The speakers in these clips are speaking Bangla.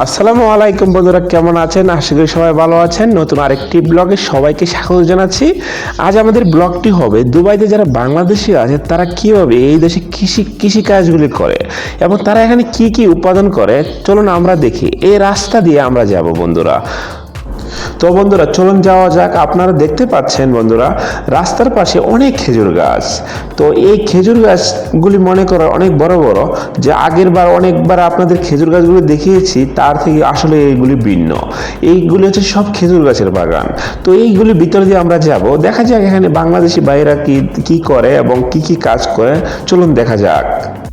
আসসালামু আলাইকুম বন্ধুরা, কেমন আছেন? আশা করি সবাই ভালো আছেন। নতুন আরেকটি ব্লগে সবাইকে স্বাগত জানাচ্ছি। আজ আমাদের ব্লগটি হবে, দুবাইতে যারা বাংলাদেশি আছে, তারা কীভাবে এই দেশে কৃষি কৃষি কাজগুলি করে এবং তারা এখানে কি কি উৎপাদন করে? চলুন আমরা দেখি। এই রাস্তা দিয়ে আমরা যাব বন্ধুরা। তো বন্ধুরা, চলুন যাওয়া যাক। আপনারা দেখতে পাচ্ছেন বন্ধুরা, রাস্তার পাশে অনেক খেজুর গাছ। তো এই খেজুর গাছগুলি মনে করো অনেক বড় বড়। যে আগের বার অনেকবার আপনাদের খেজুর গাছগুলি দেখিয়েছি, তার থেকে আসলে এইগুলি ভিন্ন। এইগুলি হচ্ছে সব খেজুর গাছের বাগান। তো এইগুলির ভিতরে দিয়ে আমরা যাব। দেখা যাক এখানে বাংলাদেশি ভাইরা কি কি করে এবং কি কি কাজ করে। চলুন দেখা যাক।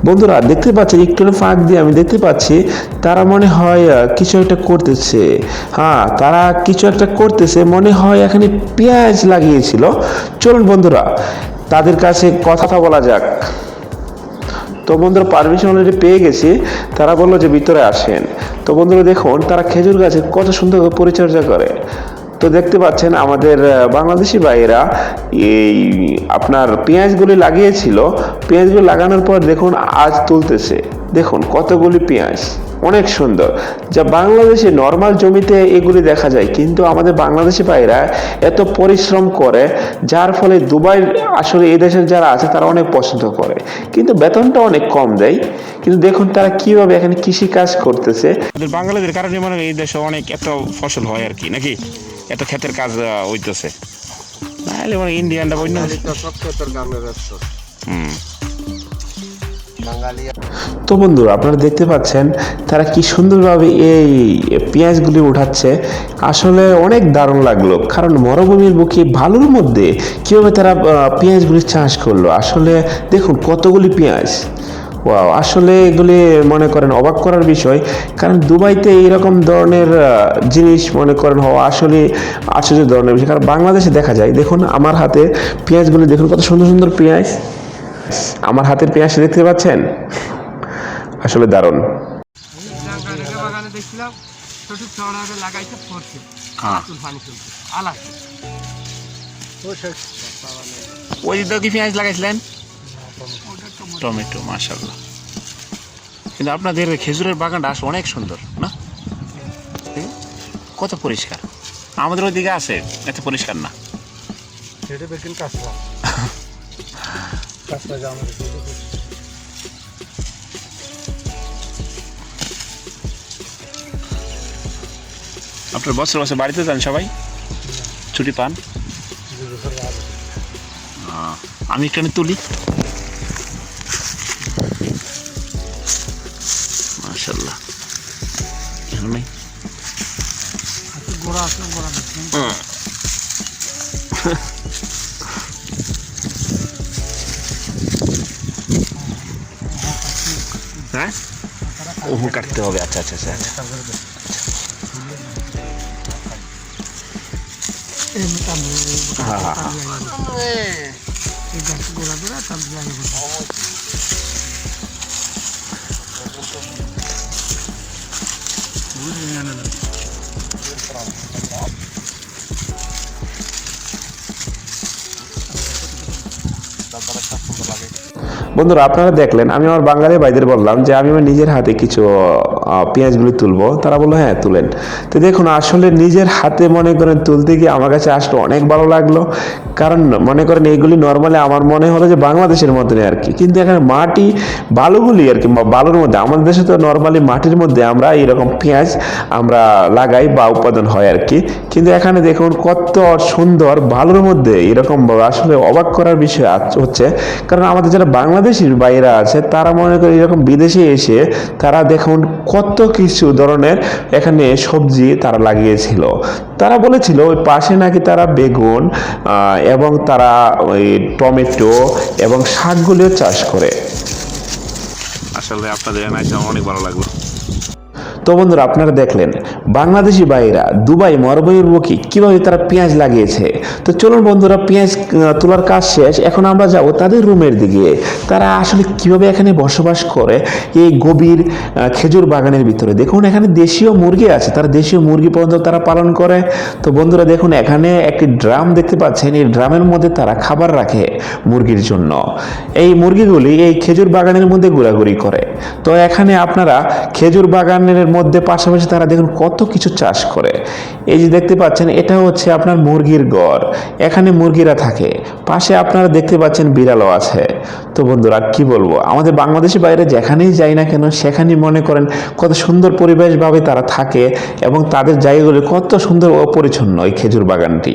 বন্ধুরা, দেখতে পাচ্ছি একটু ফাঁক দিয়ে আমি দেখতে পাচ্ছি, তারা মনে হয় কিছু একটা করতেছে। হ্যাঁ তারা কিছু একটা করতেছে, মনে হয় এখানে পেঁয়াজ লাগিয়েছিল। চলুন বন্ধুরা, তাদের কাছে কথা বলা যাক। তো বন্ধুরা পারমিশন অলরেডি পেয়ে গেছি। তারা বলল যে ভিতরে আসেন। তো বন্ধুরা, দেখুন, তারা খেজুর গাছে কত সুন্দর পরিচর্যা করে। তো দেখতে পাচ্ছেন, আমাদের বাংলাদেশি ভাইয়েরা এই আপনার পেঁয়াজগুলি লাগিয়েছিল। পেঁয়াজগুলি লাগানোর পর দেখুন, আজ তুলতেছে। দেখুন, কতগুলি পেঁয়াজ। অনেক সুন্দর। যা বাংলাদেশে নর্মাল জমিতে এগুলি দেখা যায় কিন্তু আমাদের বাংলাদেশি ভাইরা এত পরিশ্রম করে যার ফলে দুবাই আসলে এই দেশের যারা আছে তারা অনেক পছন্দ করে। কিন্তু বেতনটা অনেক কম দেয়। কিন্তু দেখুন তারা কীভাবে এখানে কৃষি কাজ করতেছে। আমাদের বাঙালিদের কারণে মানে এই দেশে অনেক এত ফসল হয় আর কি নাকি? এত ক্ষেতের কাজ হইতেছে। নাহলে মানে ইন্ডিয়ানটা বন্য সব ক্ষেত্রের কামে ব্যস্ত হুম। তো বন্ধুরা আপনারা দেখতে পাচ্ছেন তারা কি সুন্দরভাবে এই পেঁয়াজগুলি উঠাচ্ছে। আসলে অনেক দারুণ লাগল, কারণ মরুভূমির বুকে ভালোর মধ্যে কীভাবে তারা পেঁয়াজগুলি চাষ করল। আসলে দেখুন কতগুলি পেঁয়াজ। ওয়াও, আসলে এগুলি মনে করেন অবাক করার বিষয়, কারণ দুবাইতে এইরকম ধরনের জিনিস মনে করেন হওয়া আসলে আশ্চর্য ধরনের বিষয়। কারণ বাংলাদেশে দেখা যায়, দেখুন আমার হাতে পেঁয়াজগুলি, দেখুন কত সুন্দর সুন্দর পেঁয়াজ। আমার হাতের পেঁয়াজ দেখতে পাচ্ছেন? আসলে দারুণ। দেখছিলাম ছোট চড়া লাগাইতে পড়ছে হ্যাঁ পানি চলছে আলা ওই দিকে কি পেঁয়াজ লাগাইছিলেন? টমেটো মাশাল্লাহ কিন্তু আপনাদের খেজুরের বাগানটা আসলে অনেক সুন্দর না? কত পরিষ্কার? আমাদের ওইদিকে আছে এত পরিষ্কার না। সেটা বেকিন জামার আপনার বছর বছর বাড়িতে যান সবাই? ছুটি পান? আমি একটু তুলি। মাশাল্লাহ নাই। গোড়া আছে গোড়া হ্যাঁ ওহো কাটতে হবে আচ্ছা আচ্ছা আচ্ছা আচ্ছা হ্যাঁ হ্যাঁ হ্যাঁ এই গাছ গোড়া ধরে বন্ধুরা, আপনারা দেখলেন, আমি আমার বাঙালি ভাইদের বললাম যে আমি আমার নিজের হাতে কিছু পেঁয়াজগুলি তুলবো। তারা বলল হ্যাঁ তুলেন। তো দেখুন, আসলে নিজের হাতে মনে করেন তুলতে গিয়ে আমার কাছে আসলে, অনেক ভালো লাগল। কারণ মনে করেন এইগুলি নর্মালি আমার মনে হলো যে বাংলাদেশের মতনই আর কি। কিন্তু এখানে মাটি, বালুগুলি আর কি বালুর মধ্যে, আমাদের দেশে তো নর্মালি মাটির মধ্যে আমরা এরকম পেঁয়াজ আমরা লাগাই বা উৎপাদন হয় আর কি। কিন্তু এখানে দেখুন, কত সুন্দর বালুর মধ্যে এরকম আসলে অবাক করার বিষয় হচ্ছে। কারণ আমাদের যারা বাংলাদেশির বাইরা আছে, তারা মনে করে এরকম বিদেশে এসে তারা দেখুন কত কিছু ধরনের এখানে সবজি তারা লাগিয়েছিল। তারা বলেছিল ওই পাশে নাকি তারা বেগুন এবং তারা ওই টমেটো এবং শাকগুলিও চাষ করে। আসলে আপনাদের অনেক ভালো লাগল। তো বন্ধুরা আপনারা দেখলেন, বাংলাদেশি ভাইরা দুবাই মরবইয়ের বুকে কীভাবে তারা পেঁয়াজ লাগিয়েছে। তো চলুন বন্ধুরা, পেঁয়াজ তোলার কাজ শেষ। এখন আমরা যাব তাদের রুমের দিকে। তারা আসলে কীভাবে এখানে বসবাস করে? এই গভীর খেজুর বাগানের ভিতরে। দেখুন, এখানে দেশীয় মুরগি আছে। তারা দেশীয় মুরগি পর্যন্ত তারা পালন করে। তো বন্ধুরা, দেখুন, এখানে একটি ড্রাম দেখতে পাচ্ছেন। এই ড্রামের মধ্যে তারা খাবার রাখে মুরগির জন্য। এই মুরগিগুলি এই খেজুর বাগানের মধ্যে ঘোরাঘুরি করে। তো এখানে আপনারা খেজুর বাগানের মধ্যে পাশাপাশি তারা দেখুন কত কিছু চাষ করে। এই যে দেখতে পাচ্ছেন, এটা হচ্ছে আপনার মুরগির ঘর এখানে মুরগিরা থাকে। পাশে আপনারা দেখতে পাচ্ছেন বিড়ালও আছে। তো বন্ধুরা, কি বলব? আমাদের বাংলাদেশের বাইরে যেখানেই যাই না কেন, সেখানেই মনে করেন কত সুন্দর পরিবেশভাবে তারা থাকে এবং তাদের জায়গাগুলি কত সুন্দর অপরিচ্ছন্ন পরিচ্ছন্ন এই খেজুর বাগানটি।